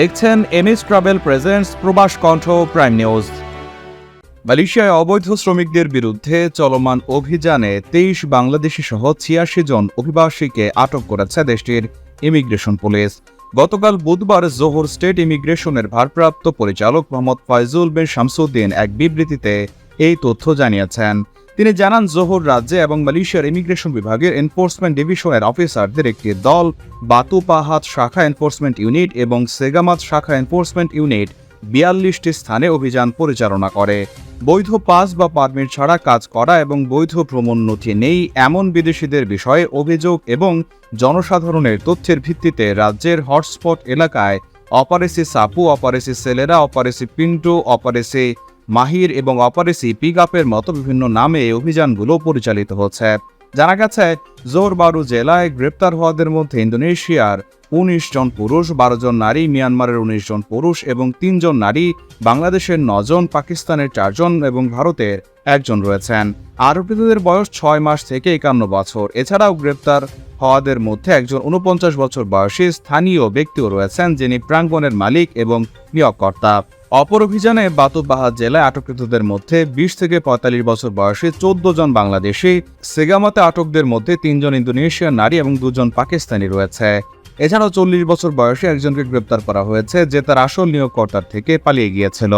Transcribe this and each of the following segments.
দেখছেন MS travel presents প্রবাস কণ্ঠ প্রাইম নিউজ। মালয়েশিয়ায় অবৈধ শ্রমিকদের বিরুদ্ধে চলমান অভিযানে তেইশ বাংলাদেশি সহ ছিয়াশি জন অভিবাসীকে আটক করেছে দেশটির ইমিগ্রেশন পুলিশ। গতকাল বুধবার জোহর স্টেট ইমিগ্রেশনের ভারপ্রাপ্ত পরিচালক মোহাম্মদ ফয়জুল বিন শামসুদ্দিন এক বিবৃতিতে এই তথ্য জানিয়েছেন। তিনি জানান, জোহর রাজ্যে এবং মালয়েশিয়ার ইমিগ্রেশন বিভাগের এনফোর্সমেন্ট ডিভিশনের অফিসারদের একটি দল বাতুপাহাত শাখা এনফোর্সমেন্ট ইউনিট এবং সেগামাত শাখা এনফোর্সমেন্ট ইউনিট বিয়াল্লিশটি স্থানে অভিযান পরিচালনা করে। বৈধ পাস বা পারমিট ছাড়া কাজ করা এবং বৈধ ভ্রমণ নথি নেই এমন বিদেশিদের বিষয়ে অভিযোগ এবং জনসাধারণের তথ্যের ভিত্তিতে রাজ্যের হটস্পট এলাকায় অপারেসি সাপু, অপারেসি সেলেরা, অপারেসি পিন্টু, অপারেসি মাহির এবং অপারেসি পিক আপের মতো বিভিন্ন নামে এই অভিযানগুলো পরিচালিত হচ্ছে। জানা গেছে, জোরবারু জেলায় গ্রেপ্তার হওয়াদের মধ্যে ইন্দোনেশিয়ার উনিশ জন পুরুষ, বারো জন নারী, মিয়ানমারের উনিশ জন পুরুষ এবং তিনজন নারী, বাংলাদেশের নজন পাকিস্তানের চারজন এবং ভারতের একজন রয়েছেন। আরোপিতদের বয়স ছয় মাস থেকে একান্ন বছর। এছাড়াও গ্রেপ্তার হওয়াদের মধ্যে একজন উনপঞ্চাশ বছর বয়সী স্থানীয় ব্যক্তিও রয়েছেন যিনি প্রাঙ্গণের মালিক এবং নিয়োগকর্তা। অপর অভিযানে বাতুবাহাত জেলায় আটককৃতদের মধ্যে বিশ থেকে পঁয়তাল্লিশ বছর বয়সী চোদ্দ জন বাংলাদেশি, সেগামাতে আটকদের মধ্যে তিনজন ইন্দোনেশিয়ান নারী এবং দুজন পাকিস্তানি রয়েছে। এছাড়াও চল্লিশ বছর বয়সে একজনকে গ্রেপ্তার করা হয়েছে, যে তার আসল নিয়োগকর্তার থেকে পালিয়ে গিয়েছিল।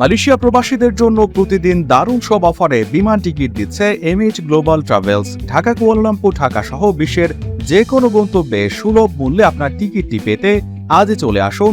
মালয়েশিয়া প্রবাসীদের জন্য প্রতিদিন দারুণ সব অফারে বিমান টিকিট দিচ্ছে MH global travels. Dhaka, Kuala Lumpur, Dhaka সহ বিশ্বের যে কোনো গন্তব্যে সুলভ মূল্যে আপনার টিকিটটি পেতে আজই চলে আসুন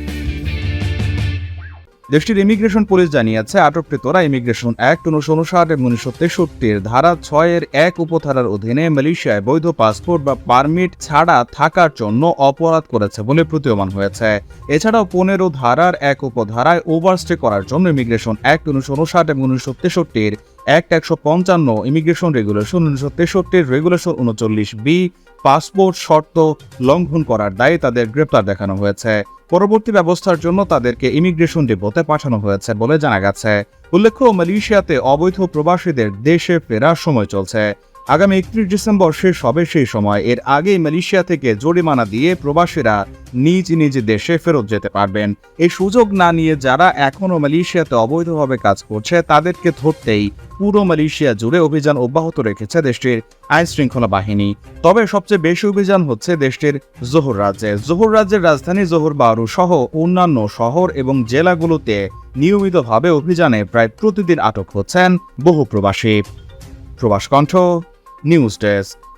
দেশটির ইমিগ্রেশন পুলিশ জানিয়েছে, আটককৃতরা ইমিগ্রেশন অ্যাক্ট উনিশশো উনষাট এবং উনিশশো তেষট্টির ধারা ছয়ের এক উপধারার অধীনে মালয়েশিয়ায় বৈধ পাসপোর্ট বা পারমিট ছাড়া থাকার জন্য অপরাধ করেছে বলে প্রতীয়মান হয়েছে। এছাড়াও পনেরো ধারার এক উপধারায় ওভারস্টে করার জন্য ইমিগ্রেশন অ্যাক্ট উনিশশো উনষাট এবং উনিশশো তেষট্টির অ্যাক্ট একশো পঞ্চান্ন ইমিগ্রেশন রেগুলেশন উনিশশো তেষট্টির রেগুলেশন উনচল্লিশ বি পাসপোর্ট শর্ত লঙ্ঘন করার দায়ে তাদের গ্রেপ্তার দেখানো হয়েছে। পরবর্তী ব্যবস্থার জন্য তাদেরকে ইমিগ্রেশন ডিপোতে পাঠানো হয়েছে বলে জানা গেছে। উল্লেখ্য, মালয়েশিয়াতে অবৈধ প্রবাসীদের দেশে ফেরার সময় চলছে। আগামী একত্রিশ ডিসেম্বর শেষ হবে সেই সময়। এর আগেই মালয়েশিয়া থেকে জরিমানা দিয়ে প্রবাসীরা নিজ নিজ দেশে ফেরত যেতে পারবেন। এই সুযোগ না নিয়ে যারা এখনও মালয়েশিয়াতে অবৈধভাবে কাজ করছে, তাদেরকে ধরতেই পুরো মালয়েশিয়া জুড়ে অভিযান অব্যাহত রেখেছে দেশটির আইন শৃঙ্খলা বাহিনী। তবে সবচেয়ে বেশি অভিযান হচ্ছে দেশটির জোহর রাজ্যে। জোহর রাজ্যের রাজধানী জোহর বারু সহ অন্যান্য শহর এবং জেলাগুলোতে নিয়মিতভাবে অভিযানে প্রায় প্রতিদিন আটক হচ্ছেন বহু প্রবাসী। প্রবাস কণ্ঠ নিউজ ডেস্ক